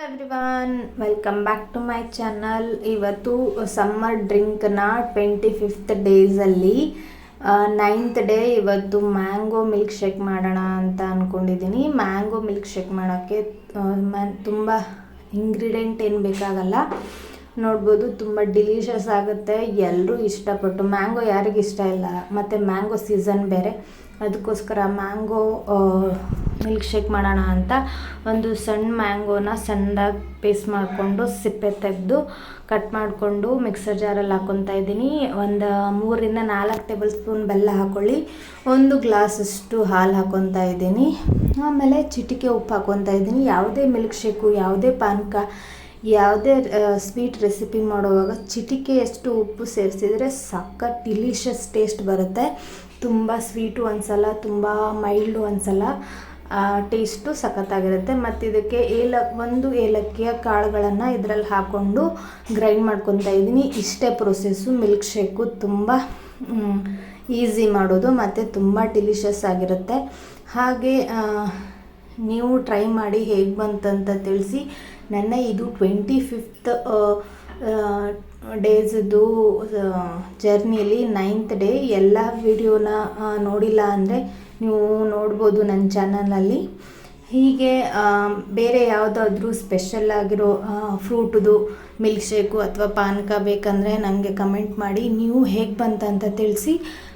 Everyone, welcome back to my channel. ಇವತ್ತು summer ಡ್ರಿಂಕ್ನ twenty fifth ಡೇಸಲ್ಲಿ ನೈನ್ತ್ ಡೇ ಇವತ್ತು ಮ್ಯಾಂಗೋ ಮಿಲ್ಕ್ ಶೇಕ್ ಮಾಡೋಣ ಅಂತ ಅಂದ್ಕೊಂಡಿದ್ದೀನಿ ಮ್ಯಾಂಗೋ ಮಿಲ್ಕ್ ಶೇಕ್ ಮಾಡೋಕ್ಕೆ ತುಂಬ ಇಂಗ್ರೀಡಿಯೆಂಟ್ ಏನು ಬೇಕಾಗಲ್ಲ. ನೋಡ್ಬೋದು, ತುಂಬ ಡಿಲೀಷಿಯಸ್ ಆಗುತ್ತೆ. ಎಲ್ಲರೂ ಇಷ್ಟಪಟ್ಟು ಮ್ಯಾಂಗೋ ಯಾರಿಗೆ ಇಷ್ಟ ಇಲ್ಲ, ಮತ್ತು ಮ್ಯಾಂಗೋ ಸೀಸನ್ ಬೇರೆ. ಅದಕ್ಕೋಸ್ಕರ ಮ್ಯಾಂಗೋ ಮಿಲ್ಕ್ ಶೇಕ್ ಮಾಡೋಣ ಅಂತ ಒಂದು ಸಣ್ಣ ಮ್ಯಾಂಗೋನ ಸಣ್ಣದಾಗಿ ಪೇಸ್ಟ್ ಮಾಡಿಕೊಂಡು, ಸಿಪ್ಪೆ ತೆಗೆದು ಕಟ್ ಮಾಡಿಕೊಂಡು ಮಿಕ್ಸರ್ ಜಾರಲ್ಲಿ ಹಾಕ್ಕೊತಾ ಇದ್ದೀನಿ. ಒಂದು ಮೂರಿಂದ ನಾಲ್ಕು ಟೇಬಲ್ ಸ್ಪೂನ್ ಬೆಲ್ಲ ಹಾಕ್ಕೊಳ್ಳಿ ಒಂದು ಗ್ಲಾಸಷ್ಟು ಹಾಲು ಹಾಕ್ಕೊತಾ ಇದ್ದೀನಿ. ಆಮೇಲೆ ಚಿಟಿಕೆ ಉಪ್ಪು ಹಾಕ್ಕೊತಾ ಇದ್ದೀನಿ. ಯಾವುದೇ ಮಿಲ್ಕ್ ಶೇಕು ಯಾವುದೇ ಪಾನಕ ಯಾವುದೇ ಸ್ವೀಟ್ ರೆಸಿಪಿ ಮಾಡುವಾಗ ಚಿಟಿಕೆಯಷ್ಟು ಉಪ್ಪು ಸೇರಿಸಿದರೆ ಸಖತ್ ಡಿಲಿಷಿಯಸ್ ಟೇಸ್ಟ್ ಬರುತ್ತೆ. ತುಂಬ ಸ್ವೀಟು ಅನಿಸಲ್ಲ ತುಂಬ ಮೈಲ್ಡು ಅನಿಸಲ್ಲ ಟೇಸ್ಟು ಸಖತ್ತಾಗಿರುತ್ತೆ. ಮತ್ತು ಇದಕ್ಕೆ ಏಲ, ಒಂದು ಏಲಕ್ಕಿಯ ಕಾಳುಗಳನ್ನು ಇದರಲ್ಲಿ ಹಾಕ್ಕೊಂಡು ಗ್ರೈಂಡ್ ಮಾಡ್ಕೊತಾ ಇದ್ದೀನಿ. ಇಷ್ಟೇ ಪ್ರೊಸೆಸ್ಸು ಮಿಲ್ಕ್ ಶೇಕು ತುಂಬ ಈಸಿ ಮಾಡೋದು ಮತ್ತು ತುಂಬ ಡಿಲಿಷಿಯಸ್ ಆಗಿರುತ್ತೆ. ಹಾಗೆ ನೀವು ಟ್ರೈ ಮಾಡಿ ಹೇಗೆ ಬಂತಂತ ತಿಳಿಸಿ. ನನ್ನ ಇದು ಟ್ವೆಂಟಿ ಫಿಫ್ತ್ ಡೇಸ್ದು ಜರ್ನಿಲಿ ನೈನ್ತ್ ಡೇ ಎಲ್ಲ ವಿಡಿಯೋನ ನೋಡಿಲ್ಲ ಅಂದರೆ ನೀವು ನೋಡ್ಬೋದು ನನ್ನ ಚಾನಲಲ್ಲಿ ಹೀಗೆ ಬೇರೆ ಯಾವುದಾದ್ರೂ ಸ್ಪೆಷಲ್ ಆಗಿರೋ ಫ್ರೂಟ್ದು ಮಿಲ್ಕ್ ಶೇಕು ಅಥವಾ ಪಾನಕ ಬೇಕಂದರೆ ನನಗೆ ಕಮೆಂಟ್ ಮಾಡಿ. ನೀವು ಹೇಗೆ ಬಂತಂತ ತಿಳಿಸಿ.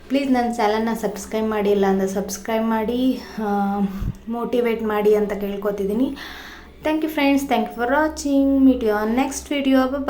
ಪ್ಲೀಸ್ ನನ್ನ ಚಾನಲ್ನ ಸಬ್ಸ್ಕ್ರೈಬ್ ಮಾಡಿ ಇಲ್ಲ ಅಂದರೆ ಸಬ್ಸ್ಕ್ರೈಬ್ ಮಾಡಿ ಮೋಟಿವೇಟ್ ಮಾಡಿ ಅಂತ ಕೇಳ್ಕೊತಿದ್ದೀನಿ. Thank you friends. Thank you for watching. Meet you on next video. Bye bye.